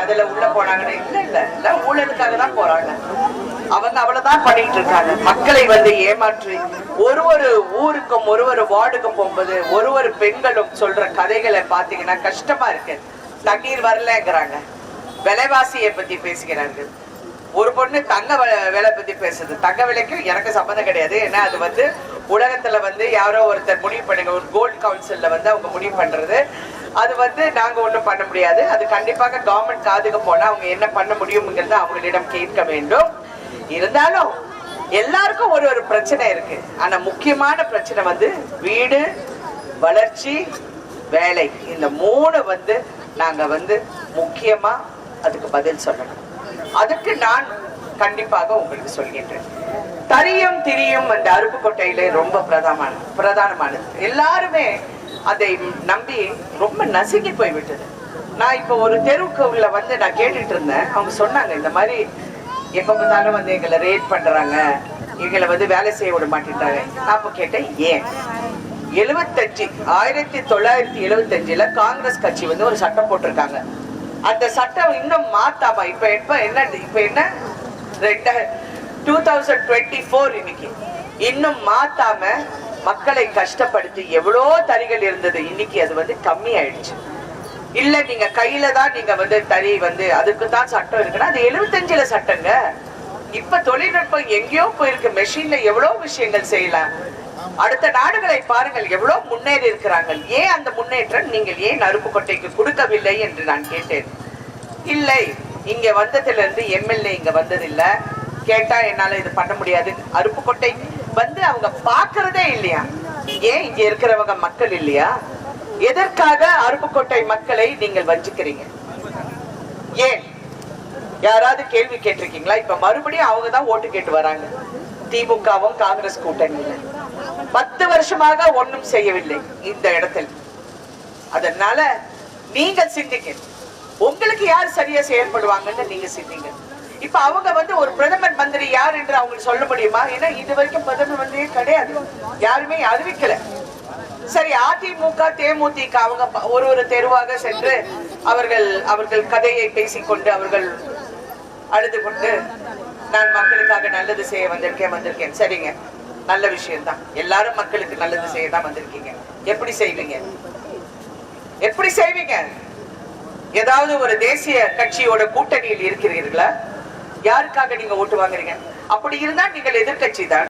அதுல உள்ள போனாங்கன்னு இல்ல இல்ல. எல்லாம் ஊழலுக்காக தான் போறாங்க. அவங்க அவ்வளவுதான் பண்ணிட்டு இருக்காங்க. மக்களை வந்து ஏமாற்றி ஒரு ஒரு ஊருக்கும் ஒரு ஒரு வார்டுக்கும் போகும்போது ஒரு ஒரு பெண்களும் சொல்ற கதைகளை பாத்தீங்கன்னா கஷ்டமா இருக்கு. தண்ணீர் வரலங்கிறாங்க. விலைவாசியை பத்தி பேசுகிறார்கள். ஒரு பொண்ணு தங்க விலை பத்தி பேசுது. தங்க விலைக்கு எனக்கு சம்மந்தம் கிடையாது. ஏன்னா அது வந்து உலகத்துல வந்து யாரோ ஒருத்தர் முடிவு பண்ணுங்க. ஒரு கோல்டு கவுன்சில்ல வந்து அவங்க முடிவு பண்றது. அது வந்து நாங்க ஒண்ணும் பண்ண முடியாது. அது கண்டிப்பாக கவர்மெண்ட் காதுக்கு போனா அவங்க என்ன பண்ண முடியுங்கிறத அவங்களிடம் கேட்க வேண்டும். இருந்தாலும் எல்லாருக்கும் ஒரு ஒரு பிரச்சனை இருக்கு. ஆனா முக்கியமான பிரச்சனை வந்து வீடு வளர்ச்சி வேலை. இந்த மூணு வந்து நாங்க வந்து முக்கியமா அதுக்கு பதில் சொல்லணும். அதுக்கு நான் கண்டிப்பாக உங்களுக்கு சொல்கின்றேன். தரியும் திரியும் அந்த அருப்புக்கோட்டையில ரொம்ப பிரதமான பிரதானமானது. எல்லாருமே அதை நம்பி ரொம்ப நசுங்கி போய் விட்டது நான் இப்போ ஒரு தெருவுக்கு உள்ள வந்து நான் கேட்டுட்டு இருந்தேன். அவங்க சொன்னாங்க இந்த மாதிரி எப்போ பார்த்தாலும் வந்து எங்களை ரேட் பண்றாங்க. எங்களை வந்து வேலை செய்ய விட மாட்டேன்றாங்க. நான் அப்ப கேட்டேன் ஏன்? எழுபத்தஞ்சு ஆயிரத்தி தொள்ளாயிரத்தி எழுபத்தஞ்சில் காங்கிரஸ் கட்சி வந்து ஒரு சட்டம் போட்டிருக்காங்க. அந்த சட்டம் இன்னும் மாத்தாமா இப்ப எப்ப என்ன இப்ப என்ன? ரெண்ட டூ தௌசண்ட் டுவெண்ட்டி ஃபோர் இன்னைக்கு. இன்னும் மாத்தாம மக்களை கஷ்டப்படுத்தி எவ்வளோ தறிகள் இருந்தது இன்னைக்கு அது வந்து கம்மி ஆயிடுச்சு இல்ல நீங்க கையில தான் நீங்க வந்து தறி வந்து அதுக்கு தான் சட்டம் இருக்குன்னா அது எழுபத்தஞ்சுல சட்டங்க. இப்ப தொழில்நுட்பம் எங்கேயோ போயிருக்கு மெஷின்ல எவ்வளவு விஷயங்கள் செய்யலாம். அடுத்த நாடுகளை பாருங்கள் எவ்வளவு முன்னேறி இருக்கிறார்கள். ஏன் அந்த முன்னேற்றம் நீங்கள் ஏன் அருப்புக்கோட்டைக்கு கொடுக்கவில்லை என்று நான் கேட்டேன். இல்லை இங்க வந்ததுல இருந்து எம்எல்ஏ இங்க வந்ததில்லை. கேட்டா என்னால இது பண்ண முடியாது. அருப்புக்கோட்டை வந்து அவங்க பாக்குறதே இல்லையா? ஏன் இங்க இருக்கிறவங்க மக்கள் இல்லையா? எதற்காக அருப்புக்கோட்டை மக்களை நீங்கள் வஞ்சிக்கிறீங்க? ஏன்? யாராவது கேள்வி கேட்டிருக்கீங்களா? இப்ப மறுபடியும் அவங்க தான் ஓட்டு கேட்டு வராங்க. திமுகவும் காங்கிரஸ் கூட்டணியில. பத்து வருஷமாக ஒன்றும் செய்யவில்லை இந்த இடத்தில். அதனால நீங்க சிந்திக்க உங்களுக்கு யார் சரியா செயல்படுவாங்கன்னு நீங்க சிந்திங்க. இப்ப அவங்க வந்து ஒரு பிரதமர் மந்திரி யார் என்று அவங்களுக்கு சொல்ல முடியுமா? ஏன்னா இது வரைக்கும் பிரதமர் மந்திரியே கிடையாது. யாருமே அறிவிக்கல. சரி அதிமுக தேமுதிக அவங்க ஒரு ஒரு தெருவாக சென்று அவர்கள் அவர்கள் கதையை பேசிக்கொண்டு அவர்கள் அழுது கொண்டு நான் மக்களுக்காக நல்லது செய்ய வந்திருக்கேன் வந்திருக்கேன். சரிங்க. நல்ல விஷயம்தான். எல்லாரும் மக்களுக்கு நல்லது செய்ய தான் வந்திருக்கீங்க. எப்படி செய்வீங்க? எப்படி செய்வீங்க? ஏதாவது ஒரு தேசிய கட்சியோட கூட்டணியில் இருக்கிறீர்களா? யாருக்காக நீங்க ஓட்டு வாங்குறீங்க? அப்படி இருந்தா நீங்கள் எதிர்க்கட்சி தான்.